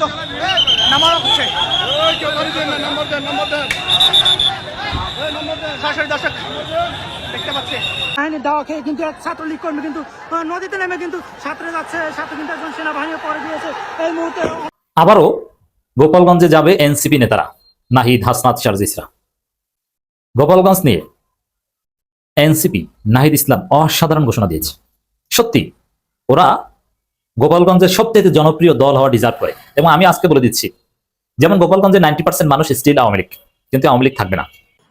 কিন্তু নামানো হচ্ছে সরাসরি দর্শক দেখতে পাচ্ছে। বাহিনী দেওয়া খেয়ে কিন্তু এক ছাত্রলীগ কর্মী কিন্তু নদীতে নেমে কিন্তু সাঁতরে যাচ্ছে সাথে কিন্তু একজন সেনাবাহিনী পরে দিয়েছে এই মুহূর্তে আবারও গোপালগঞ্জে যাবে এনসিপি নেতারা নাহিদ হাসনাত শারজিসরা। গোপালগঞ্জ নিয়ে এনসিপি নাহিদ ইসলাম অসাধারণ ঘোষণা দিয়েছে। সত্যি ওরা গোপালগঞ্জের সবচেয়ে জনপ্রিয় দল হওয়া ডিজার্ভ করে এবং আমি আজকে বলে দিচ্ছি যেমন গোপালগঞ্জে নাইনটি পার্সেন্ট মানুষ স্টিল আওয়ামী লীগ কিন্তু আওয়ামী লীগ থাকবে না।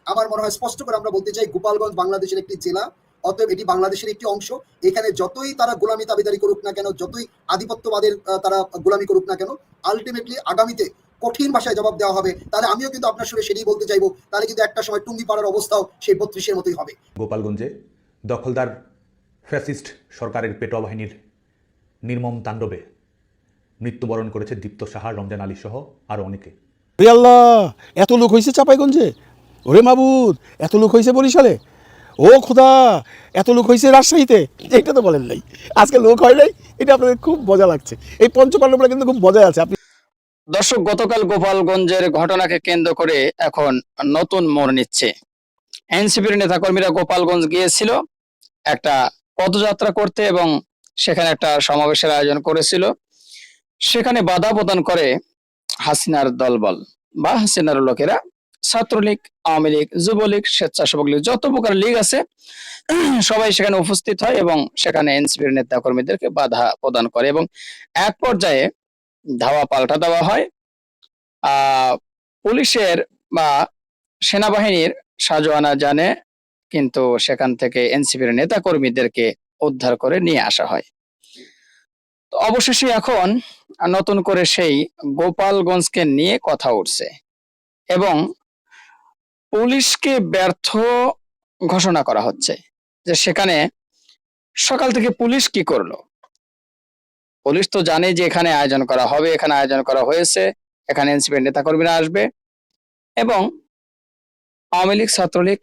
আমার মনে হয় স্পষ্ট করে আমরা বলতে চাই গোপালগঞ্জ বাংলাদেশের একটি জেলা অতএব এটি বাংলাদেশের একটি অংশ। এখানে যতই তারা গোলামি দাবিদারি করুক না কেন যতই আধিপত্যবাদের তারা গোলামি করুক না কেন আলটিমেটলি আগামীতে কঠিন ভাষায় জবাব দেওয়া হবে। তাহলে আমিও কিন্তু আপনার সঙ্গে সেটাই বলতে চাইব। তাহলে কিন্তু একটা সময় টুঙ্গি পাড়ার অবস্থাও সেই বত্রিশের মতোই হবে। গোপালগঞ্জে দখলদার ফ্যাসিস্ট সরকারের পেটোয়া বাহিনীর নির্মম তাণ্ডবে মৃত্যুবরণ করেছে দীপ্ত সাহা রমজান আলী সহ আরও অনেকে। আল্লাহ এত লোক হয়েছে চাপাইগঞ্জে? ওরে মাবুদ এত লোক হয়েছে বরিশালে? ও খোদা এত লোক হয়েছে রাজশাহীতে? এটা তো বলেন নাই। আজকে লোক হয় নাই এটা আপনাদের খুব মজা লাগছে। এই পঞ্চপাণ্ডবরা কিন্তু খুব মজায় আছে। আপনি দর্শক গতকাল গোপালগঞ্জের ঘটনাকে কেন্দ্র করে এখন নতুন মোড় নিচ্ছে। এনসিপির নেতাকর্মীরা গোপালগঞ্জ গিয়েছিল একটা পদযাত্রা করতে এবং সেখানে একটা সমাবেশের আয়োজন করেছিল। সেখানে বাধা প্রদান করে হাসিনার দলবল বা হাসিনার লোকেরা, ছাত্রলীগ, আওয়ামী লীগ, যুবলীগ, স্বেচ্ছাসেবক লীগ, যত প্রকার লীগ আছে, সবাই সেখানে উপস্থিত হয় এবং সেখানে এনসিপির নেতাকর্মীদেরকে বাধা প্রদান করে এবং এক পর্যায়ে ধাওয়া পাল্টা দেওয়া হয়। পুলিশের বা সেনাবাহিনীর সাজোয়ানা জানে, কিন্তু সেখান থেকে এনসিপির নেতা কর্মীদেরকে উদ্ধার করে নিয়ে আসা হয়। তো অবশেষে এখন নতুন করে সেই গোপালগঞ্জকে নিয়ে কথা উঠছে এবং পুলিশকে ব্যর্থ ঘোষণা করা হচ্ছে যে সেখানে সকাল থেকে পুলিশ কি করল? পুলিশ তো জানে যে এখানে আয়োজন করা হবে, এখানে আয়োজন করা হয়েছে, এখানে এনসিপির নেতাকর্মীরা আসবে এবং আওয়ামী লীগ, ছাত্রলীগ,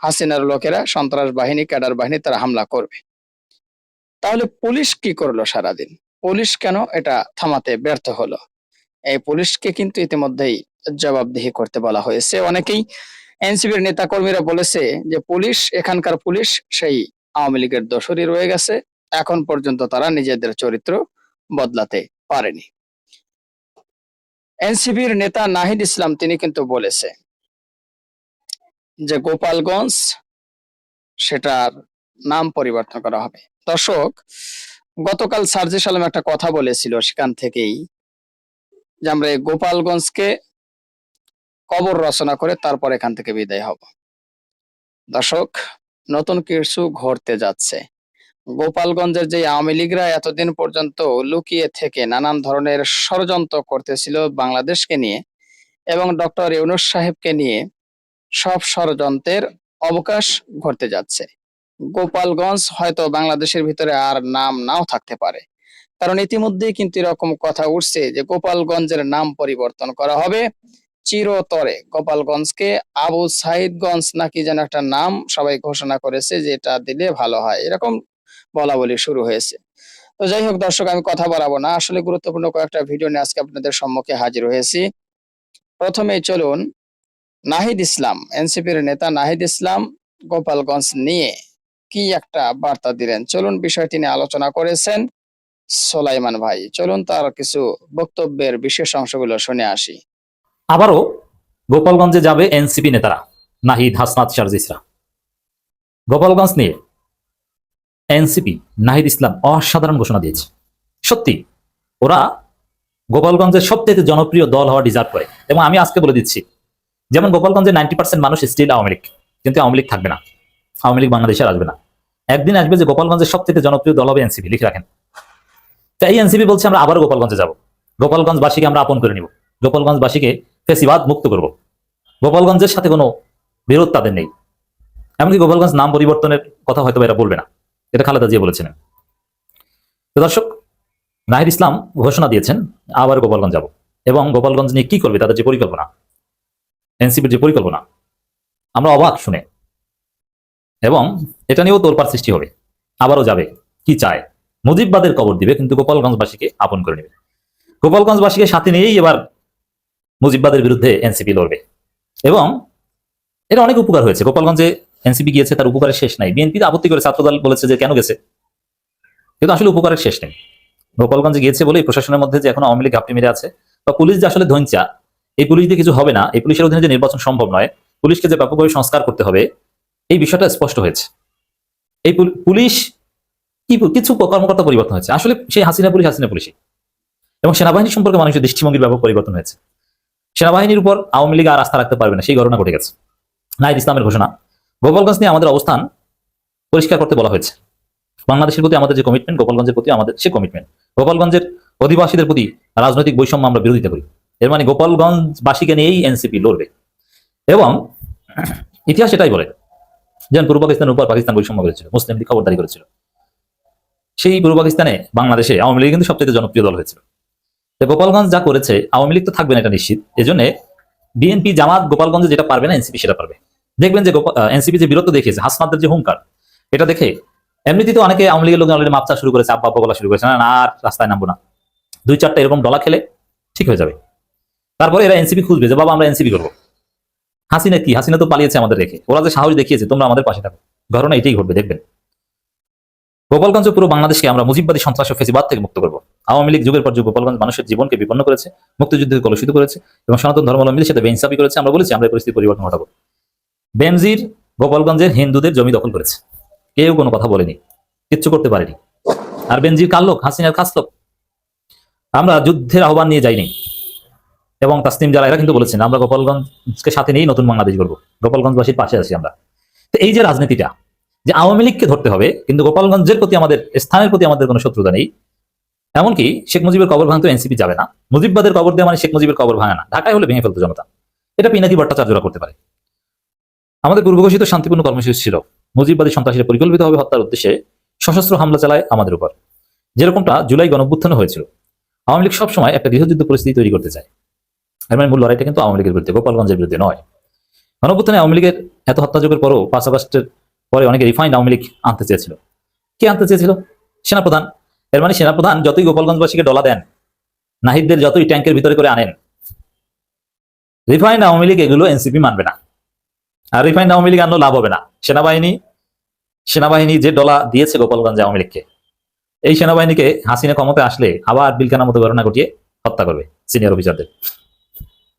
হাসিনার লোকেরা সন্ত্রাস বাহিনী, ক্যাডার বাহিনী তারা হামলা করবে। তাহলে পুলিশ কি করল সারাদিন? পুলিশ কেন এটা থামাতে ব্যর্থ হলো? এই পুলিশকে কিন্তু ইতিমধ্যেই জবাবদিহি করতে বলা হয়েছে। অনেকেই এনসিপির নেতাকর্মীরা বলেছে যে পুলিশ, এখানকার পুলিশ সেই আওয়ামী লীগের দোষরই রয়ে গেছে। এখন পর্যন্ত তারা নিজেদের চরিত্র বদলাতে পারেনি। এনসিপির নেতা নাহিদ ইসলাম তিনি কিন্তু বলেছে যে গোপালগঞ্জ, সেটার নাম পরিবর্তন করা হবে। দর্শক, গতকাল সার্জিস আলম একটা কথা বলেছিল সেখান থেকেই যে আমরা গোপালগঞ্জকে কবর রচনা করে তারপর এখান থেকে বিদায় হব। দর্শক, নতুন কিছু ঘটতে যাচ্ছে। গোপালগঞ্জের যে আওয়ামী লীগরা এতদিন পর্যন্ত লুকিয়ে থেকে নানান ধরনের ষড়যন্ত্র করতেছিল বাংলাদেশকে নিয়ে এবং ডক্টর ইউনুস সাহেবকে নিয়ে সব ষড়যন্ত্রের অবকাশ ঘটতে যাচ্ছে। গোপালগঞ্জ হয়তো বাংলাদেশের ভিতরে আর নাম নাও থাকতে পারে। কারণ ইতিমধ্যেই কিন্তু এরকম কথা উঠছে যে গোপালগঞ্জের নাম পরিবর্তন করা হবে চিরতরে। গোপালগঞ্জকে আবু সাইদগঞ্জ নাকি যেন একটা নাম সবাই ঘোষণা করেছে যে এটা দিলে ভালো হয়। এরকম বলা বলি শুরু হয়েছে। তো যাই হোক দর্শক, আমি কথা বাড়াবো না। আসলে গুরুত্বপূর্ণ কয়েকটা ভিডিও নিয়ে আজকে আপনাদের সম্মুখে হাজির হয়েছি। প্রথমে চলুন নাহিদ ইসলাম, এনসিপির নেতা নাহিদ ইসলাম গোপালগঞ্জ নিয়ে। কি একটা বার্তা দিলেন? চলুন বিষয়টি নিয়ে আলোচনা করেছেন সোলাইমান ভাই। চলুন তার কিছু বক্তব্যের বিশেষ অংশগুলো শুনে আসি। আবারও গোপালগঞ্জে যাবে এনসিপি নেতারা, নাহিদ হাসনাত শারজিসরা গোপালগঞ্জ নিয়ে এনসিপি, নাহিদ ইসলাম অসাধারণ ঘোষণা দিয়েছে। সত্যি, ওরা গোপালগঞ্জের সবচেয়ে জনপ্রিয় দল হওয়া ডিজার্ভ করে। এবং আমি আজকে বলে দিচ্ছি, যেমন গোপালগঞ্জে নাইনটি পার্সেন্ট মানুষ স্টিল আওয়ামী লীগ, কিন্তু আওয়ামী লীগ থাকবে না। আওয়ামী লীগ বাংলাদেশে আসবে না। একদিন আসবে যে গোপালগঞ্জের সব থেকে জনপ্রিয় দল হবে এনসিপি, লিখে রাখেন। তো এই এনসিপি বলছে, আমরা আবার গোপালগঞ্জে যাব। গোপালগঞ্জবাসীকে আমরা আপন করে নিব। গোপালগঞ্জবাসীকে ফেসিবাদ মুক্ত করব। গোপালগঞ্জের সাথে কোনো বিরোধ তাদের নেই। এমনকি গোপালগঞ্জ নাম পরিবর্তনের কথা হয়তো এরা বলবে না। এটা খালেদা জিয়া বলেছিলেন। তো দর্শক, নাহিদ ইসলাম ঘোষণা দিয়েছেন, আবার গোপালগঞ্জ যাব। এবং গোপালগঞ্জ নিয়ে কি করবে, তাদের যে পরিকল্পনা, এনসিপির যে পরিকল্পনা, আমরা অবাক শুনে এবং এটা নিয়েও তোলপার সৃষ্টি হবে। আবারও যাবে। কি চায়? মুজিববাদের কবর দিবে, কিন্তু গোপালগঞ্জবাসীকে আপন করে নেবে। গোপালগঞ্জবাসীকে সাথে নিয়েই এবার মুজিববাদের বিরুদ্ধে এনসিপি লড়বে। এবং এটা অনেক উপকার হয়েছে। গোপালগঞ্জে এনসিপি গিয়েছে, তার উপকারের শেষ নাই। বিএনপি আপত্তি করে ছাত্রদল বলেছে যে কেন গেছে। কিন্তু আসলে উপকারের শেষ নেই। গোপালগঞ্জে গিয়েছে বলেই প্রশাসনের মধ্যে যে এখন আওয়ামী লীগ ঘাপটি মেরে আছে, বা পুলিশ যে আসলে ধৈঞ্চা এই পুলিশ দিয়ে কিছু হবে না। এই পুলিশের অধীনে যে নির্বাচন সম্ভব নয়, পুলিশকে যে ব্যাপকভাবে সংস্কার করতে হবে এই বিষয়টা স্পষ্ট হয়েছে। এই পুলিশ কি কিছু কর্মকর্তা পরিবর্তন হয়েছে। আসলে সেই হাসিনা পুলিশ হাসিনা পুলিশই এবং সেনাবাহিনী সম্পর্কে মানুষের দৃষ্টিভঙ্গির ব্যাপক পরিবর্তন হয়েছে। সেনাবাহিনীর উপর আওয়ামী লীগ আর আস্থা রাখতে পারবে না, সেই ঘটনা ঘটে গেছে। নাহিদ ইসলামের ঘোষণা। গোপালগঞ্জ নিয়ে আমাদের অবস্থান পরিষ্কার করতে বলা হয়েছে। বাংলাদেশের প্রতি আমাদের যে কমিটমেন্ট গোপালগঞ্জের প্রতি আমাদের সে কমিটমেন্ট গোপালগঞ্জের অধিবাসীদের প্রতি রাজনৈতিক বৈষম্য আমরা বিরোধিতা করি। এর মানে গোপালগঞ্জবাসীকে নিয়েই এনসিপি লড়বে। এবং ইতিহাস এটাই বলে যেমন পূর্ব পাকিস্তানের উপর পাকিস্তান বৈষম্য করেছিল মুসলিম লীগ খবরদারি করেছিল। সেই পূর্ব পাকিস্তানে বাংলাদেশে আওয়ামী লীগ কিন্তু সবচেয়ে জনপ্রিয় দল হয়েছিল। গোপালগঞ্জ যা করেছে আওয়ামী লীগ তো থাকবে না এটা নিশ্চিত। এজন্য বিএনপি জামাত গোপালগঞ্জে যেটা পারবে না এনসিপি সেটা পারবে। দেখবেন যে এনসিপি যে বিরত দেখিয়েছে হাসনাদের যে হুঙ্কার এটা দেখে এমনিতে তো অনেকে আওয়ামী লীগের লোক অলরেডি মাপচা শুরু করেছে আব্বা বলা শুরু করেছে না, আর রাস্তায় নামবো না। দুই চারটা এরকম ডলা খেলে ঠিক হয়ে যাবে। তারপরে এরা এনসিপি খুঁজবে যে বাবা আমরা এনসিপি করব। হাসিনা কি? হাসিনা তো পালিয়েছে আমাদের রেখে। ওরা যে সাহস দেখিয়েছে, তোমরা আমাদের পাশে থাকো। ঘটনা এটাই ঘটবে, দেখবেন। গোপালগঞ্জ পুরো বাংলাদেশকে আমরা মুজিববাদী সন্ত্রাস ও ফেসিবাদ থেকে মুক্ত করব। আওয়ামী লীগ যুগের পর যুগ গোপালগঞ্জ মানুষের জীবনকে বিপন্ন করেছে মুক্তিযুদ্ধে কলুষিত করেছে এবং সনাতন ধর্মাবলম্বীদের সাথে বেইনসাফি করেছে। আমরা বলেছি, আমরা পরিস্থিতি পরিবর্তন ঘটাবো। বেনজির গোপালগঞ্জের হিন্দুদের জমি দখল করেছে। কেউ কোনো কথা বলেনি, কিচ্ছু করতে পারেনি। আর বেনজির কার লোক? হাসিনার খাস লোক? আমরা যুদ্ধের আহ্বান নিয়ে যাইনি। এবং তাসনিম যারা এরা কিন্তু বলেছেন, আমরা গোপালগঞ্জকে সাথে নিয়েই নতুন বাংলাদেশ করব গোপালগঞ্জবাসীর পাশে আছি আমরা। তো এই যে রাজনীতিটা, যে আওয়ামী লীগকে ধরতে হবে, কিন্তু গোপালগঞ্জের প্রতি আমাদের, স্থানের প্রতি আমাদের কোনো শত্রুতা নেই। এমনকি শেখ মুজিবের কবর ভাঙতে এনসিপি যাবে না। মুজিববাদের কবর দেওয়া মানে শেখ মুজিবের কবর ভাঙে না। ঢাকায় হলে ভেঙে ফেলতো জনতা। এটা পিনাকি ভট্টাচার্যরা করতে পারে। আমাদের পূর্বঘোষিত শান্তিপূর্ণ কর্মসূচি ছিল। মুজিববাদী সন্ত্রাসীরা পরিকল্পিতভাবে হত্যার উদ্দেশ্যে সশস্ত্র হামলা চালায় আমাদের উপর। যেরকমটা জুলাই গণভ্যুত্থানে হয়েছিল। আওয়ামী লীগ সবসময় একটা গৃহযুদ্ধ পরিস্থিতি তৈরি করতে চায়। এর মানে মূল লড়াইটা কিন্তু আওয়ামী লীগের বিরুদ্ধে, গোপালগঞ্জের বিরুদ্ধে নয়। গণভ্যুত্থানে আওয়ামী লীগের এত হত্যাযোগের পরও পাঁচ আগস্টের পরে অনেকে রিফাইন্ড আওয়ামী লীগ আনতে চেয়েছিল। কে আনতে চেয়েছিল? সেনাপ্রধান। এর মানে সেনাপ্রধান যতই গোপালগঞ্জবাসীকে ডলা দেন, নাহিদদের যতই ট্যাঙ্কের ভিতরে করে আনেন রিফাইন্ড আওয়ামী লীগ এগুলো এনসিপি মানবে না। আর রিফাইন্ড আওয়ামী লীগ আনলেও লাভ হবে না। সেনাবাহিনী সেনাবাহিনী যে ডলা দিয়েছে গোপালগঞ্জে আওয়ামী লীগকে, এই সেনাবাহিনীকে হাসিনা ক্ষমতায় আসলে আবার বিলখানা মতো ঘটনা ঘটিয়ে হত্যা করবে সিনিয়র অফিসারদের।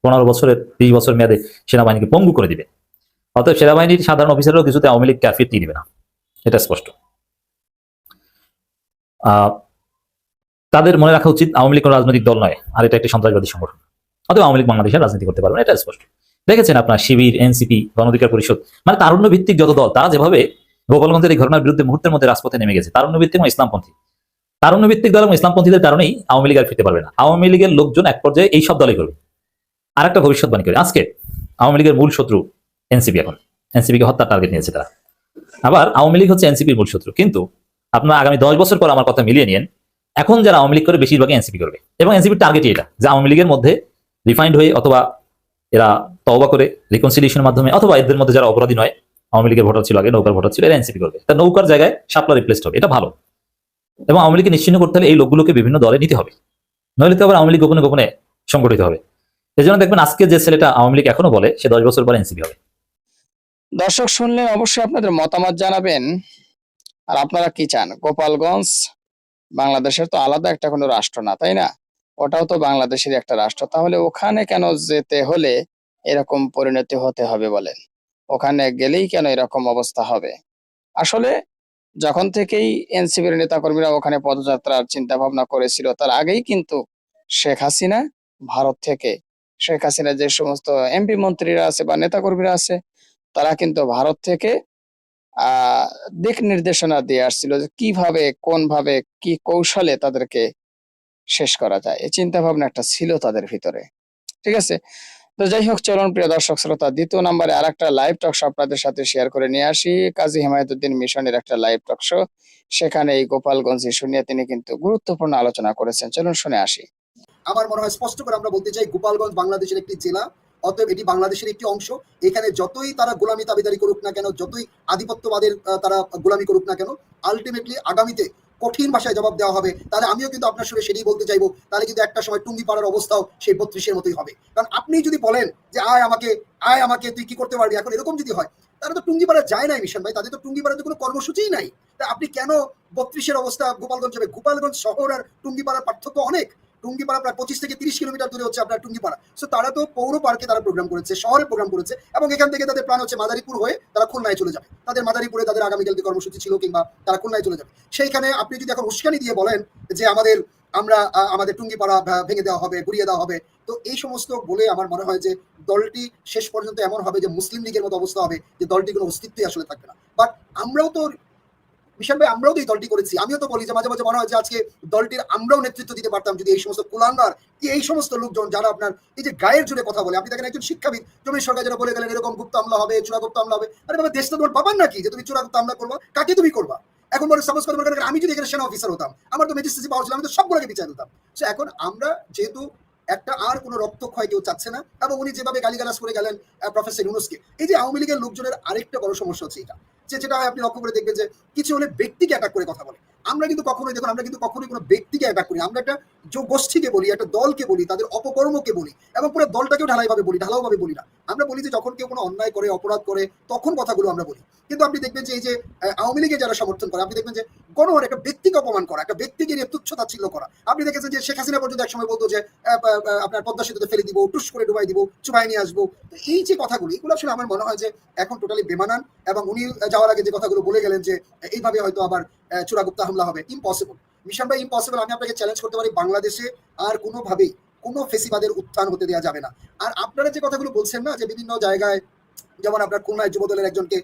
পনেরো বছরের, বিশ বছর মেয়াদে সেনাবাহিনীকে পঙ্গু করে দিবে। অর্থাৎ সেনাবাহিনীর সাধারণ অফিসারও কিছুতে আওয়ামী লীগকে ফিরতেই দিবে না। এটা স্পষ্ট। তাদের মনে রাখা উচিত আওয়ামী লীগ কোনো রাজনৈতিক দল নয়, আর এটা একটি সন্ত্রাসবাদী সংগঠন। অতএব আওয়ামী লীগ বাংলাদেশের রাজনীতি করতে পারবে না এটা স্পষ্ট। দেখেছেন আপনার শিবির, এনসিপি গণঅধিকার পরিষদ মানে তারুণ্য ভিত্তিক যত দল, তারা যেভাবে গোপালগঞ্জের এই ঘটনার বিরুদ্ধে মুহূর্তের মধ্যে রাজপথে নেমে গেছে তারুণ্য ভিত্তিক এবং ইসলামপন্থী। তারুণ্য ভিত্তিক দল এবং ইসলামপন্থীদের কারণেই আওয়ামী লীগ আর ফিরতে পারবে না। আওয়ামী লীগের লোকজন এক পর্যায়ে এই সব দলই করবে। আর একটা ভবিষ্যৎবাণী করে। আজকে আওয়ামী লীগের মূল শত্রু এনসিপি এখন। এনসিপি কে হত্যার টার্গেট নিয়েছে তারা। আবার আওয়ামী লীগ হচ্ছে এনসিপির মূল শত্রু। কিন্তু আপনার আগামী দশ বছর পর আমার কথা মিলিয়ে নিন এখন যারা আওয়ামী লীগ করে বেশিরভাগই এনসিপি করবে। এবং এনসিপির টার্গেটই এটা, যে আওয়ামী লীগের মধ্যে রিফাইন্ড হয়ে অথবা এরা তওবা করে রিকনসিলিয়েশনের মাধ্যমে অথবা এদের মধ্যে যারা অপরাধী নয়, আওয়ামী লীগের ভোটার ছিল আগে, নৌকার ভোটার ছিল, এরা এনসিপি করবে। তা নৌকার জায়গায় শাপলা রিপ্লেসড হবে, এটা ভালো। এবং আওয়ামী লীগকে নিশ্চিন্ন করতে হলে এই লোকগুলোকে বিভিন্ন দলে নিতে হবে। নইলে তো আবার আওয়ামী লীগ গোপনে গোপনে সংগঠিত হবে। এই জন্য দেখবেন আজকে যে ছেলেটা আওয়ামী লীগ এখনও বলে, সে দশ বছর পর এনসিপি হবে। দর্শক শুনলেন অবশ্যই আপনাদের মতামত জানাবেন। আর আপনারা কি চান? গোপালগঞ্জ বাংলাদেশের তো আলাদা একটা কোনো রাষ্ট্র না, তাই না? ওটাও তো বাংলাদেশের একটা রাষ্ট্র। তাহলে ওখানে কেন যেতে হলে এরকম পরিণতি হতে হবে বলেন? ওখানে গেলেই কেন এরকম অবস্থা হবে? আসলে যখন থেকেই এনসিপির নেতাকর্মীরা ওখানে পদযাত্রার চিন্তা ভাবনা করেছিল, তার আগেই কিন্তু শেখ হাসিনা ভারত থেকে শেখ হাসিনা যে সমস্ত এমপি মন্ত্রীরা আছে বা নেতাকর্মীরা আছে, তারা কিন্তু ভারত থেকে দিক নির্দেশনা দিয়ে আসছিল যে কীভাবে কোন ভাবে কি কৌশলে তাদেরকে শেষ করা যায়। এই চিন্তা ভাবনা একটা ছিল তাদের ভিতরে। ঠিক আছে? তো যাই হোক, চলুন প্রিয় দর্শক শ্রোতা, দ্বিতীয় নম্বরে আর একটা লাইভ টক শো আপনাদের সাথে শেয়ার করে নিয়ে আসি। কাজী হিমায়তুদ্দিন মিশনের একটা লাইভ টক শো সেখানে এই গোপালগঞ্জ ইস্যু নিয়ে তিনি কিন্তু গুরুত্বপূর্ণ আলোচনা করেছেন। চলুন শুনে আসি। আমার মনে হয় স্পষ্ট করে আমরা বলতে চাই, গোপালগঞ্জ বাংলাদেশের একটি জেলা, অতএব এটি বাংলাদেশের একটি অংশ। এখানে যতই তারা গোলামি দাবিদারি করুক না কেন, যতই আধিপত্যবাদের তারা গোলামি করুক না কেন আলটিমেটলি আগামীতে কঠিন ভাষায় জবাব দেওয়া হবে। তাহলে আমিও কিন্তু আপনার সঙ্গে সেটাই বলতে চাইব। তাহলে কিন্তু একটা সময় টুঙ্গি পাড়ার অবস্থাও সেই বত্রিশের মতোই হবে। কারণ আপনি যদি বলেন যে, আয় আমাকে আয় আমাকে, তুই কি করতে পারবি? এখন এরকম যদি হয় তারা তো টুঙ্গি পাড়া যায় নাই মিশন ভাই। তাদের তো টুঙ্গি পাড়াতে কোনো কর্মসূচিই নাই। তা আপনি কেন বত্রিশের অবস্থা গোপালগঞ্জ হবে? গোপালগঞ্জ শহর আর টুঙ্গি পাড়ার পার্থক্য অনেক। টুঙ্গিপাড়া প্রায় পঁচিশ থেকে তিরিশ কিলোমিটার দূরে হচ্ছে আপনার টুঙ্গিপাড়া। সো তারা তো পৌর পার্কে তারা প্রোগ্রাম করেছে, শহরে প্রোগ্রাম করেছে, এবং এখান থেকে তাদের প্ল্যান হচ্ছে মাদারীপুর হয়ে তারা খুলনায় চলে যাবে। তাদের মাদারীপুরে তাদের আগামীকালকে কর্মসূচি ছিল কিংবা তারা খুলনায় চলে যাবে। সেইখানে আপনি যদি এখন উস্কানি দিয়ে বলেন যে আমাদের, আমরা আমাদের টুঙ্গিপাড়া ভেঙে দেওয়া হবে, গুড়িয়ে দেওয়া হবে, তো এই সমস্ত বলে আমার মনে হয় যে দলটি শেষ পর্যন্ত এমন হবে যে মুসলিম লীগের মতো অবস্থা হবে যে দলটি কোনো অস্তিত্বই আসলে থাকবে না। বাট আমরাও তো বিশাল ভাই, আমরাও তো এই দলটি করেছি। আমিও তো বলি যে মাঝে মাঝে মনে হয় যে আজকে দলটির আমরাও নেতৃত্ব দিতে পারতাম। যদি এই সমস্ত কুলাঙ্গার কি এই সমস্ত লোকজন যারা আপনার এই যে গায়ের জুড়ে কথা বলে, আপনি দেখেন একজন শিক্ষাবিদ জমি সরকার যারা বলে গেলেন এরকম গুপ্ত আমলা হবে চূড়াগুপ্ত আমলা হবে। আরে বাবা দেশটা তোমার বাবার নাকি যে তুমি চূড়াগুপ্ত আমলা করবা? কাকে তুমি করবা? এখন বলে সাপোজ করে, মনে আমি যদি এখানে সেনা অফিসার হতাম, আমার তো ম্যাজিস্ট্রেসি পাওয়া ছিল, আমি তো সবগুলোকে বিচার দিতাম। সো এখন আমরা যেহেতু একটা আর কোনো রক্তক্ষয় কেউ চাচ্ছে না, এবং উনি যেভাবে গালিগালাজ করে গেলেন প্রফেসর ইউনুসকে, এই যে আওয়ামী লীগের লোকজনের আরেকটা বড় সমস্যা হচ্ছে এটা। যে যেটা হয় আপনি লক্ষ্য করে দেখবেন যে কিছু হলে ব্যক্তিকে অ্যাটাক করে কথা বলে। আমরা কিন্তু কখনোই, দেখুন, আমরা কিন্তু কখনোই কোনো ব্যক্তিকে অ্যাটাক করি আমরা একটা যে গোষ্ঠীকে বলি, একটা দলকে বলি, তাদের অপকর্মকে বলি, এবং পুরো দলটাকেও ঢালাইভাবে বলি, ঢালাওভাবে বলি না। আমরা বলি যে, যখন কেউ কোনো অন্যায় করে, অপরাধ করে, তখন কথাগুলো আমরা বলি। কিন্তু আপনি দেখবেন যে, এই যে আওয়ামী লীগে যারা সমর্থন করে, আপনি দেখবেন যে, গণহার একটা ব্যক্তিকে অপমান করা, একটা ব্যক্তিকে নিয়ে তুচ্ছ তাচ্ছিল্য করা। আপনি দেখেছেন যে, শেখ হাসিনা পর্যন্ত একসময় বলতো যে আপনার পদ্মা সেতুতে ফেলে দিব, টুস করে ডুবাই দিব, চুবাই নিয়ে আসব। তো এই যে কথাগুলো, এগুলো আসলে আমার মনে হয় যে, এখন টোটালি বেমানান, এবং উনি যাওয়ার আগে যে কথাগুলো বলে গেলেন যে, এইভাবে হয়তো আবার চূড়াগুপ্তা হামলা হবে। ইম্পসিবল মিশন ভাই ইম্পসিবল আমি আপনাকে চ্যালেঞ্জ করতে পারি, বাংলাদেশে আর কোনোভাবেই কোনো ফেসিবাদের উত্থান হতে দেওয়া যাবে না। আর আপনারা যে কথাগুলো বলছেন না, যে বিভিন্ন জায়গায়, যেমন আপনার খুলনায় যুবদলের একজনকে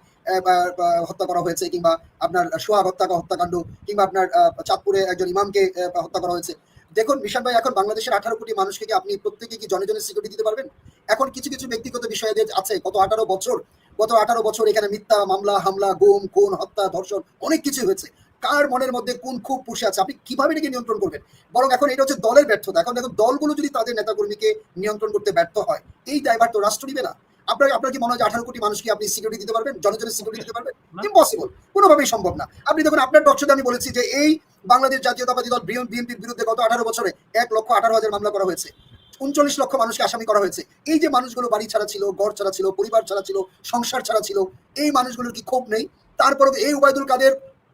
হত্যা করা হয়েছে, কিংবা আপনার সোহাগ হত্যা হত্যাকাণ্ড, কিংবা আপনার চাঁদপুরে একজন ইমামকে হত্যা করা হয়েছে। দেখুন, মিশন ভাই, এখন বাংলাদেশের আঠারো কোটি মানুষকে কি আপনি প্রত্যেকে কি জনে জনে সিকিউরিটি দিতে পারবেন? এখন কিছু কিছু ব্যক্তিগত বিষয় আছে, গত আঠারো বছর, গত আঠারো বছর এখানে মিথ্যা মামলা, হামলা, গুম, খুন, হত্যা, ধর্ষণ, অনেক কিছু হয়েছে। কার মনের মধ্যে কোন খুব পুষে আছে? আপনি কীভাবে এটাকে নিয়ন্ত্রণ করবেন? বরং এখন এটা হচ্ছে দলের ব্যর্থতা। এখন দেখুন দলগুলো যদি তাদের নেতাকর্মীকে নিয়ন্ত্রণ করতে ব্যর্থ হয় এই দায়ভার তো রাষ্ট্র নিবে না। আপনার আপনার কি মনে হয় আঠারো কোটি মানুষকে আপনি সিকিউরিটি দিতে পারবেন? জনজনের সিকিউরিটি দিতে পারবেন? ইম্পসিবল কোনোভাবেই সম্ভব না। আপনি দেখুন আপনার টকশোতে আমি বলেছি যে এই বাংলাদেশ জাতীয়তাবাদী দল বিএনপির বিরুদ্ধে গত আঠারো বছরে এক লক্ষ আঠারো হাজার মামলা করা হয়েছে। উনচল্লিশ লক্ষ মানুষকে আসামি করা হয়েছে। এই যে মানুষগুলো বাড়ি ছাড়া ছিল ঘর ছাড়া ছিল পরিবার ছাড়া ছিল সংসার ছাড়া ছিল এই মানুষগুলোর কি ক্ষোভ নেই? তারপরে এই উবায়দুল কাদের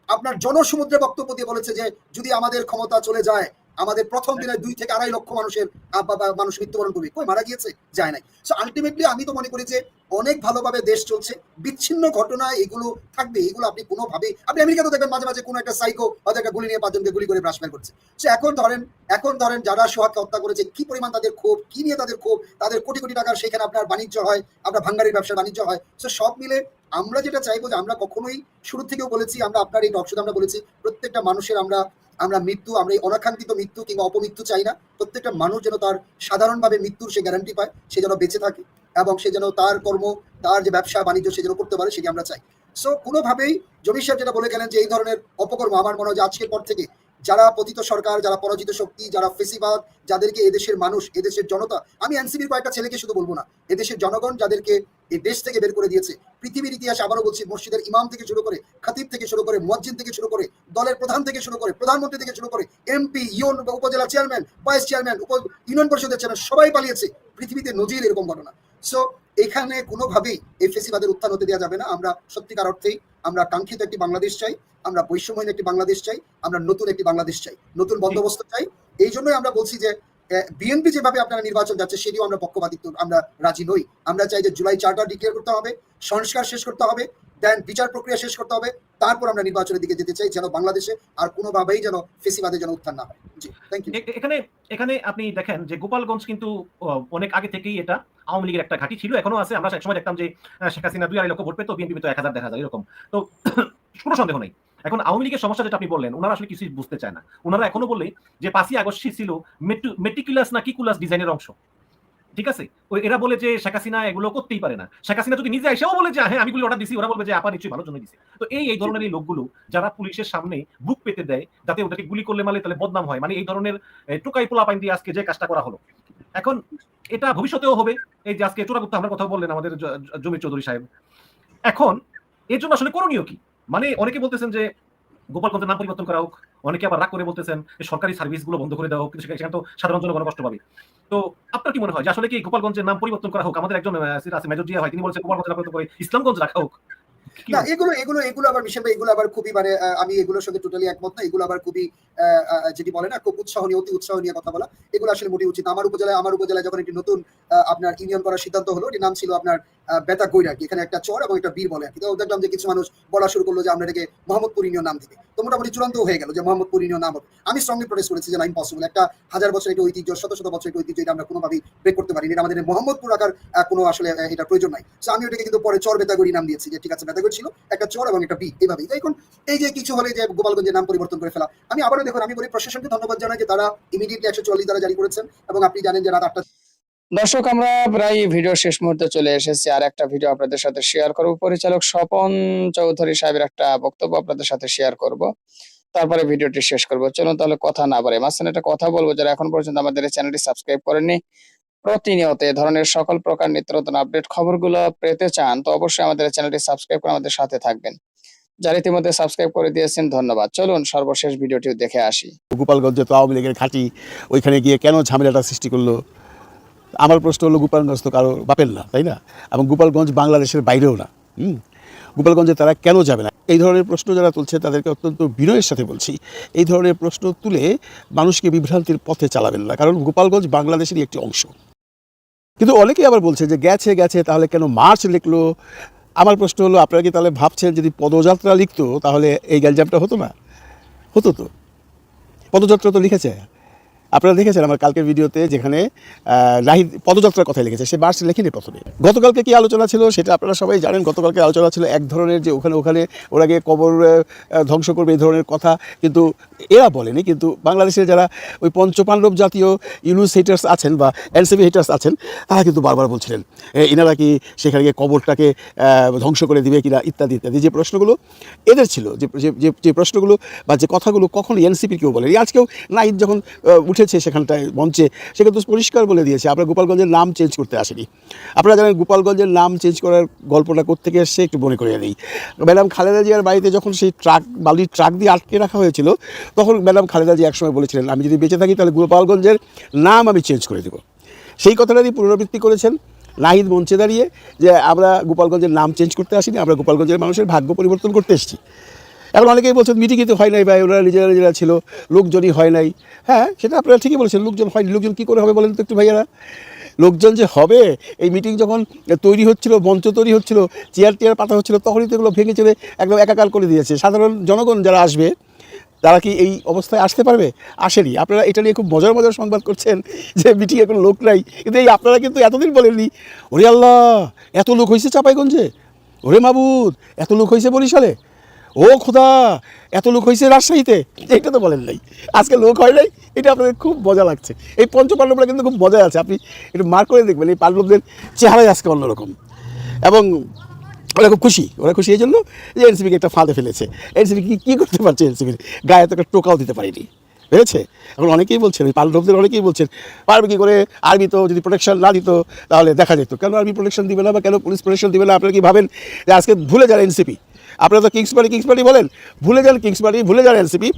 আপনার জনসমুদ্রে বক্তব্য দিয়ে বলেছে যে যদি আমাদের ক্ষমতা চলে যায় আমাদের প্রথম দিনে দুই থেকে আড়াই লক্ষ মানুষের, আ- বা- মানুষ মৃত্যুবরণ করবে। কই, মারা গিয়েছে? যায় নাই। সো আলটিমেটলি আমি তো মনে করি যে অনেক ভালোভাবে দেশ চলছে। বিচ্ছিন্ন ঘটনা এগুলো থাকবে, এগুলো আপনি কোনোভাবে আপনি আমেরিকাতে দেখবেন মাঝে মাঝে কোনো একটা সাইকো হয়তো একটা গুলি নিয়ে পাঁচজনকে গুলি করে ব্রাশ বের করছে। সো এখন ধরেন এখন ধরেন যারা সোহাগকে হত্যা করেছে, কি পরিমাণ তাদের ক্ষোভ, কি নিয়ে তাদের ক্ষোভ, তাদের কোটি কোটি টাকার সেখানে আপনার বাণিজ্য হয়, আপনার ভাঙ্গারির ব্যবসা বাণিজ্য হয়। সো সব মিলে আমরা যেটা চাইব যে আমরা কখনোই শুরু থেকেও বলেছি, আমরা আপনার এই টকশোতে আমরা বলেছি, প্রত্যেকটা মানুষের আমরা আমরা মৃত্যু, আমরা এই অনাকাঙ্ক্ষিত মৃত্যু কিংবা অপমৃত্যু চাই না। প্রত্যেকটা মানুষ যেন তার সাধারণভাবে মৃত্যুর সে গ্যারান্টি পায়, সে যেন বেঁচে থাকে এবং সে যেন তার কর্ম, তার যে ব্যবসা, বাণিজ্য সে যেন করতে পারে, সেটি আমরা চাই। সো কোনোভাবেই জমি সাহেব যেটা বলে গেলেন যে এই ধরনের অপকর্ম, আমার মনে হয় যে আজকের পর থেকে যারা পতিত সরকার, যারা পরাজিত শক্তি, যারা ফেসিবাদ, যাদেরকে এদেশের মানুষ, এদেশের জনতা, আমি এনসিবির কয়েকটা ছেলেকে শুধু বলব না, এদেশের জনগণ যাদেরকে এই দেশ থেকে বের করে দিয়েছে, পৃথিবীর ইতিহাস আবারও বলছি, মসজিদের ইমাম থেকে শুরু করে, খাতিব থেকে শুরু করে, মসজিদ থেকে শুরু করে, দলের প্রধান থেকে শুরু করে, প্রধানমন্ত্রী থেকে শুরু করে, MP, Yoon upazila chairman, vice chairman union পরিষদের চেয়ারম্যান, সবাই পালিয়েছে, পৃথিবীতে নজির এরকম ঘটনা। সো এখানে কোনোভাবেই এই ফেসিবাদের উত্থান হতে দেওয়া যাবে না। আমরা সত্যিকার অর্থেই আমরা কাঙ্ক্ষিত একটি বাংলাদেশ চাই, আমরা বৈষম্যহীন একটি বাংলাদেশ চাই, আমরা নতুন একটি বাংলাদেশ চাই, নতুন বন্দোবস্ত চাই। এই জন্যই আমরা বলছি যে বিএনপি যেভাবে আপনারা নির্বাচন যাচ্ছে সেটিও আমরা পক্ষপাতিত্ব আমরা রাজি নই। আমরা চাই যে জুলাই চার্টার ডিক্লেয়ার করতে হবে, সংস্কার শেষ করতে হবে দেন বিচার প্রক্রিয়া শেষ করতে হবে, তারপর আমরা নির্বাচনের দিকে যেতে চাই, যেন বাংলাদেশে আর কোনোভাবেই যেন ফেসিবাদের যেন উত্থান না হয়। এখানে এখানে আপনি দেখেন যে গোপালগঞ্জ কিন্তু অনেক আগে থেকেই এটা আওয়ামী লীগের একটা ঘাঁটি ছিল, এখনও আছে। আমরা একসময় দেখতাম যে শেখ হাসিনা দুই আড়াই লক্ষ ভোট পেত বিএনপি তো এক হাজার দেখা যায়, এরকম। তো, কোনো সন্দেহ নেই। এখন আওয়ামী লীগের সমস্যা যেটা আপনি বললেন ওনারা আসলে কিছুই বুঝতে চায় না। ওনারা এখনও বলে যে পাঁচই আগস্ট ছিল মেটিকুলাস না কিকুলাস ডিজাইনের অংশ। ঠিক আছে? ওই এরা বলে যে শেখ হাসিনা এগুলো করতেই পারে না। শেখ হাসিনা যদি নিজে এসেও বলে যে হ্যাঁ আমি অর্ডার দিছি ওরা বলবে যে, আপা, নিশ্চয়ই ভালোর জন্য দিছি। তো এই এই ধরনের এই লোকগুলো যারা পুলিশের সামনে বুক পেতে দেয়, যাতে ওদেরকে গুলি করলে মারলে তাহলে বদনাম হয় মানে এই ধরনের টুকাই পোলা পাইন দিয়ে আজকে যে কাজটা করা হলো। এখন এটা ভবিষ্যতেও হবে। এই যে আজকে চোরাগুপ্ত আমরা কথা বললেন আমাদের জমির চৌধুরী সাহেব। এখন এর জন্য আসলে করণীয় কি? মানে অনেকে বলতেছেন যে গোপালগঞ্জের নাম পরিবর্তন করা হোক, অনেকে আবার রাগ করে বলতেছেন যে সরকারি সার্ভিসগুলো বন্ধ করে দেওয়া হোক, কিন্তু সেখানে তো সাধারণ জনগণ কষ্ট পাবে। তো আপনার কি মনে হয় যে আসলে কি গোপালগঞ্জের নাম পরিবর্তন করা হোক? আমাদের একজন মেজর জিয়া হয়, তিনি বলছেন, গোপালগঞ্জ করে ইসলামগঞ্জ রাখা হোক। না এগুলো এগুলো এগুলো আবার ভাই এগুলো আবার খুবই মানে আমি এগুলোর সঙ্গে টোটালি একমত না এগুলো আবার খুবই যেটি বলে না খুব উৎসাহ নিয়ে অতি উৎসাহ নিয়ে কথা বলা এগুলো আসলে মোটেই উচিত আমার উপজেলায় আমার উপজেলায় যখন একটি নতুন আপনার ইউনিয়ন করার সিদ্ধান্ত হলো এটির নাম ছিল আপনার বেতা গৈরাকি এখানে একটা চর এবং একটা বীর বলে আর কি। তো দেখলাম যে কিছু মানুষ বলা শুরু করল যে আমরা এটাকে মোহাম্মদপুর ইউনিয়ন নাম দিবে। তো মোটামুটি চূড়ান্ত হয়ে গেল যে মোহাম্মদপুর ইউনিয়ন নাম আমি স্ট্রংলি প্রোটেস্ট করেছি যে না ইম্পসিবল একটা হাজার বছর একটা ঐতিহ্য, শত শত বছর একটা ঐতিহ্য, এটা আমরা কোনোভাবেই ব্রেক করতে পারি না। আমাদের মোহাম্মদপুর রাখার কোনো আসলে এটা প্রয়োজন নাই। তো আমি ওটাকে কিন্তু পরে চর বেতাগড়ি নাম দিয়েছি যে, ঠিক আছে বেতাগড়ি ছিল, একটা চর এবং একটা বি এইভাবেই এখন এই যে কিছু হলে যে গোপালগঞ্জের নাম পরিবর্তন করে ফেলা, আমি আবারও দেখুন, আমি বলি প্রশাসনকে ধন্যবাদ জানাই যে তারা ইমিডিয়েটলি একশো চুয়াল্লিশ দ্বারা জারি করেছেন এবং আপনি জানেন যে রাত আটটা দর্শক, আমরা প্রায় ভিডিও শেষ মুহূর্তে চলে এসেছি। আর একটা ভিডিও আপনাদের সাথে শেয়ার করব। পরিচালক স্বপন চৌধুরী সাহেবের একটা বক্তব্য আপনাদের সাথে শেয়ার করব। তারপরে ভিডিওটি শেষ করব। চলুন তাহলে কথা না বাড়ে মাঝখানে একটা কথা বলব যারা এখন পর্যন্ত আমাদের চ্যানেলটি সাবস্ক্রাইব করেননি। প্রতিনিয়ত এ ধরনের সকল প্রকার নিত্য নতুন আপডেট খবরগুলো পেতে চান, তো অবশ্যই আমাদের চ্যানেলটি সাবস্ক্রাইব করে আমাদের সাথে থাকবেন। যারা ইতিমধ্যে সাবস্ক্রাইব করে দিয়েছেন, ধন্যবাদ। চলুন সর্বশেষ ভিডিওটিও দেখে আসি। গোপালগঞ্জে তো আওয়ামী লীগের ঘাঁটি, ওইখানে গিয়ে কেন ঝামেলাটা সৃষ্টি করল? আমার প্রশ্ন হলো গোপালগঞ্জ তো কারও বাপের না, তাই না? এবং গোপালগঞ্জ বাংলাদেশের বাইরেও না, হুম? গোপালগঞ্জে তারা কেন যাবে না? এই ধরনের প্রশ্ন যারা তুলছে, তাদেরকে অত্যন্ত বিনয়ের সাথে বলছি। এই ধরনের প্রশ্ন তুলে মানুষকে বিভ্রান্তির পথে চালাবেন না, কারণ গোপালগঞ্জ বাংলাদেশেরই একটি অংশ। কিন্তু অনেকেই আবার বলছে যে, গেছে গেছে, তাহলে কেন মার্চ লিখলো? আমার প্রশ্ন হলো, আপনারা কি তাহলে ভাবছেন যদি পদযাত্রা লিখতো, তাহলে এই গ্যালজামটা হতো না? হতো তো। পদযাত্রা তো লিখেছে। আপনারা দেখেছেন আমার কালকের ভিডিওতে যেখানে নাহিদ পদযাত্রার কথা লিখেছে। সে মার্চ লেখেনি প্রথমে। গতকালকে কি আলোচনা ছিল সেটা আপনারা সবাই জানেন। গতকালকে আলোচনা ছিল এক ধরনের যে ওখানে ওখানে ওরা গিয়ে কবর ধ্বংস করবে এই ধরনের কথা। কিন্তু এরা বলেনি। কিন্তু বাংলাদেশের যারা ওই পঞ্চপাণ্ডব জাতীয় ইউনুস হেটার্স আছেন বা এনসিবি হেটার্স আছেন তারা কিন্তু বারবার বলছিলেন এনারা কি সেখানে গিয়ে কবরটাকে ধ্বংস করে দিবে কিনা ইত্যাদি ইত্যাদি। যে প্রশ্নগুলো এদের ছিল যে যে- প্রশ্নগুলো বা যে কথাগুলো কখনো এনসিপির কেউ বলেনি। আজকেও নাইট যখন আহ, উঠেছে সেখানটায় মঞ্চে, সে কিন্তু পরিষ্কার বলে দিয়েছে। আমরা গোপালগঞ্জের নাম চেঞ্জ করতে আসেনি। আপনারা জানেন গোপালগঞ্জের নাম চেঞ্জ করার গল্পটা কোত্থেকে এসছে, একটু মনে করিয়ে নেই ম্যাডাম খালেদা জিয়ার বাড়িতে যখন সেই ট্রাক, বালির ট্রাক দিয়ে আটকে রাখা হয়েছিল, তখন ম্যাডাম খালেদা জিয়া একসময় বলেছিলেন, আমি যদি বেঁচে থাকি তাহলে গোপালগঞ্জের নাম আমি চেঞ্জ করে দেবো। সেই কথাটা দিয়ে পুনরাবৃত্তি করেছেন নাহিদ মঞ্চে দাঁড়িয়ে যে, আমরা গোপালগঞ্জের নাম চেঞ্জ করতে আসিনি, আমরা গোপালগঞ্জের মানুষের ভাগ্য পরিবর্তন করতে এসেছি। এখন অনেকেই বলছেন মিটিংয়ে তো হয় নাই ভাই, ওনারা নিজেরা নিজেরা ছিল, লোকজনই হয় নাই। হ্যাঁ সেটা আপনারা ঠিকই বলেছেন, লোকজন হয়নি লোকজন কী করে হবে বলেন তো একটু ভাইয়ারা? লোকজন যে হবে, এই মিটিং যখন তৈরি হচ্ছিল, মঞ্চ তৈরি হচ্ছিল, চেয়ার টেয়ার পাতা হচ্ছিল, তখনই তো এগুলো ভেঙে চলে একদম একাকার করে দিয়েছে। সাধারণ জনগণ যারা আসবে, তারা কি এই অবস্থায় আসতে পারবে? আসেনি। আপনারা এটা নিয়ে খুব মজার মজার সংবাদ করছেন যে মিটিংয়ে কোনো লোক নাই। কিন্তু এই আপনারা কিন্তু এতদিন বলেননি, ওরে আল্লাহ, এত লোক হয়েছে চাপাইগঞ্জে? ওরে মাবুদ, এত লোক হয়েছে বরিশালে? ও খোদা, এত লোক হয়েছে রাজশাহীতে? এটা তো বলেন নাই। আজকে লোক হয় নাই, এটা আপনাদের খুব মজা লাগছে। এই পঞ্চপাণ্ডবরা কিন্তু খুব মজা আছে। আপনি একটু মার্ক করে দেখবেন, এই পাণ্ডবদের চেহারাই আজকে অন্যরকম। এবং ওরা খুব খুশি, ওরা খুশি এই জন্য যে এনসিপিকে একটা ফাঁদে ফেলেছে। এনসিপি কি কী করতে পারছে এনসিপির গায়ে তো একটা টোকাও দিতে পারিনি। বুঝেছে? এখন অনেকেই বলছেন এই পাণ্ডবদের অনেকেই বলছেন, পারবে কী করে? আর্মি তো যদি প্রোটেকশন না দিত, তাহলে দেখা যেত। কেন আর্মি প্রোটেকশন দিবে না বা কেন পুলিশ প্রোটেকশন দিবে না? আপনারা কি ভাবেন যে আজকে ভুলে যান এনসিপি? আপনারা তো কিংস পার্টি কিংস পার্টি বলেন। ভুলে যান কিংস পার্টি ভুলে যান এনসিপি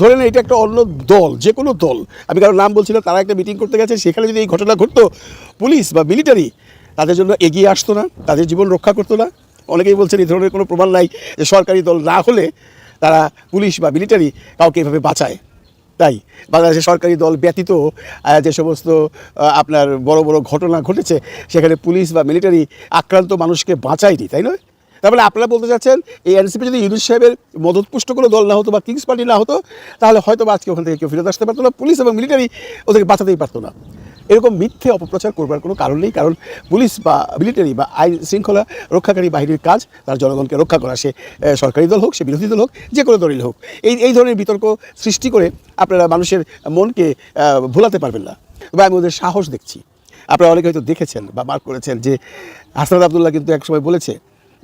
ধরে এটা একটা অন্য দল যে কোনো দল। আমি কারোর নাম বলছিলাম, তারা একটা মিটিং করতে গেছে, সেখানে যদি এই ঘটনা ঘটতো, পুলিশ বা মিলিটারি তাদের জন্য এগিয়ে আসতো না, তাদের জীবন রক্ষা করতো না। অনেকেই বলছেন এই ধরনের কোনো প্রমাণ নাই যে সরকারি দল না হলে তারা পুলিশ বা মিলিটারি কাউকে এভাবে বাঁচায়। তাই বাংলাদেশের সরকারি দল ব্যতীত যে সমস্ত আপনার বড় বড় ঘটনা ঘটেছে, সেখানে পুলিশ বা মিলিটারি আক্রান্ত মানুষকে বাঁচায়নি, তাই নয়? তারপরে আপনারা বলতে চাচ্ছেন, এই এনসিপি যদি ইউনুস সাহেবের মদতপুষ্ট কোনো দল না হতো বা কিংস পার্টি না হতো, তাহলে হয়তো আজকে ওখান থেকে কেউ ফেরত আসতে পারতো না, পুলিশ এবং মিলিটারি ওদেরকে বাঁচাতেই পারতো না। এরকম মিথ্যে অপপ্রচার করবার কোনো কারণ নেই, কারণ পুলিশ বা মিলিটারি বা আইন শৃঙ্খলা রক্ষাকারী বাহিনীর কাজ তার জনগণকে রক্ষা করা। সে সরকারি দল হোক, সে বিরোধী দল হোক, যে কোনো দলই হোক। এই এই ধরনের বিতর্ক সৃষ্টি করে আপনারা মানুষের মনকে ভোলাতে পারবেন না। বা আমি ওদের সাহস দেখছি। আপনারা অনেকে হয়তো দেখেছেন বা মার্ক করেছেন যে হাসনাত আবদুল্লাহ কিন্তু একসময় বলেছে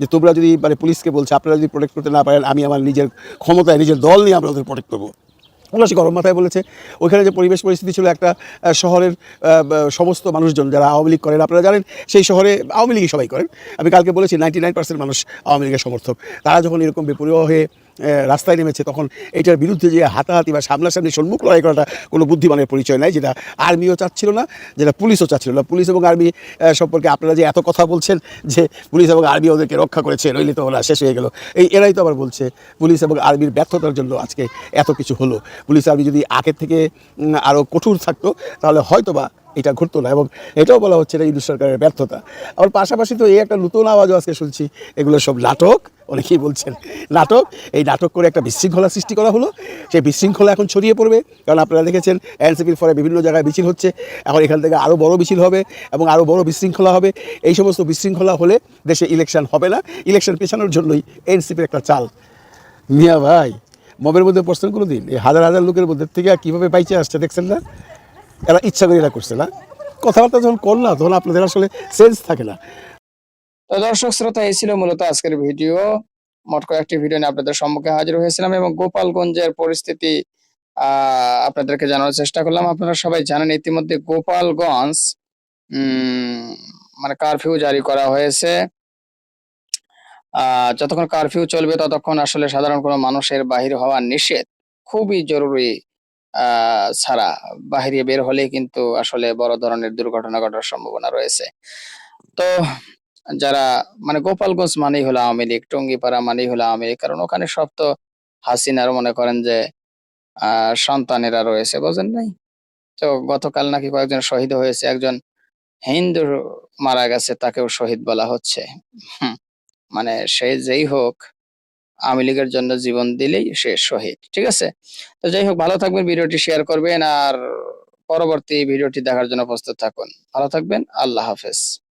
যে তোমরা যদি মানে পুলিশকে বলছে, আপনারা যদি প্রোটেক্ট করতে না পারেন, আমি আমার নিজের ক্ষমতায়, নিজের দল নিয়ে আমরা ওদের প্রোটেক্ট করব। সে গরম মাথায় বলেছে, ওইখানে যে পরিবেশ পরিস্থিতি ছিল একটা শহরের সমস্ত মানুষজন যারা আওয়ামী লীগ করেন, আপনারা জানেন, সেই শহরে আওয়ামী লীগই সবাই করেন। আমি কালকে বলেছি নাইনটি নাইন পার্সেন্ট মানুষ আওয়ামী লীগের সমর্থক। তারা যখন এরকম বিপরীয় হয়ে রাস্তায় নেমেছে, তখন এটার বিরুদ্ধে যে হাতাহাতি বা সামনাসামনি সম্মুখ লড়াই করাটা কোনো বুদ্ধিমানের পরিচয় নাই, যেটা আর্মিও চাচ্ছিল না, যেটা পুলিশও চাচ্ছিল না। পুলিশ এবং আর্মি সম্পর্কে আপনারা যে এত কথা বলছেন যে পুলিশ এবং আর্মি ওদেরকে রক্ষা করেছে রইলে তো ওরা শেষ হয়ে গেল। এই এরাই তো আবার বলছে, পুলিশ এবং আর্মির ব্যর্থতার জন্য আজকে এত কিছু হলো। পুলিশ আর্মি যদি আগের থেকে আরও কঠোর থাকতো, তাহলে হয়তো বা এটা ঘটতো না এবং এটাও বলা হচ্ছে এটা ইন্দু সরকারের ব্যর্থতা। আবার পাশাপাশি তো এই একটা নতুন আওয়াজও আজকে শুনছি, এগুলো সব নাটক, অনেকেই বলছেন নাটক। এই নাটক করে একটা বিশৃঙ্খলা সৃষ্টি করা হলো, সেই বিশৃঙ্খলা এখন ছড়িয়ে পড়বে, কারণ আপনারা দেখেছেন এনসিপির ফলে বিভিন্ন জায়গায় মিছিল হচ্ছে, এখন এখান থেকে আরও বড় মিছিল হবে এবং আরও বড় বিশৃঙ্খলা হবে। এই সমস্ত বিশৃঙ্খলা হলে দেশে ইলেকশন হবে না, ইলেকশন পেছানোর জন্যই এনসিপির একটা চাল। মিয়া ভাই, মবের মধ্যে প্রশ্ন কোনো দিন এই হাজার হাজার লোকের মধ্যে থেকে কীভাবে পাইছে আসছে, দেখছেন না? এরা ইচ্ছা করে এরা করছে না। কথাবার্তা যখন কর না, তখন আপনাদের আসলে সেন্স থাকে না। তো দর্শক শ্রোতা, এই ছিল মূলত আজকের ভিডিও। মোট কয়েকটি ভিডিও নিয়ে আপনাদের সম্মুখে হাজির হয়েছিলাম এবং গোপালগঞ্জের পরিস্থিতি আপনাদেরকে জানানোর চেষ্টা করলাম। আপনারা সবাই জানেন, ইতিমধ্যে গোপালগঞ্জ মানে কারফিউ জারি করা হয়েছে। যতক্ষণ কারফিউ চলবে, ততক্ষণ আসলে সাধারণ কোনো মানুষের বাহির হওয়া নিষেধ। খুবই জরুরি ছাড়া বাহিরে বের হলে কিন্তু আসলে বড় ধরনের দুর্ঘটনা ঘটার সম্ভাবনা রয়েছে। তো যারা মানে গোপালগঞ্জ মানেই হলো আওয়ামী লীগ, টঙ্গিপাড়া মানেই হলো আওয়ামী লীগ, কারণ ওখানে সব তো হাসিনার মনে করেন যে সন্তানেরা রয়েছে, বোঝেন নাই? তো গতকাল নাকি কয়েকজন শহীদ হয়েছে, একজন হিন্দু মারা গেছে, তাকেও শহীদ বলা হচ্ছে। মানে সে যেই হোক আওয়ামী লীগের জন্য জীবন দিলেই সে শহীদ, ঠিক আছে? তো যাই হোক, ভালো থাকবেন, ভিডিওটি শেয়ার করবেন, আর পরবর্তী ভিডিওটি দেখার জন্য প্রস্তুত থাকুন। ভালো থাকবেন, আল্লাহ হাফেজ।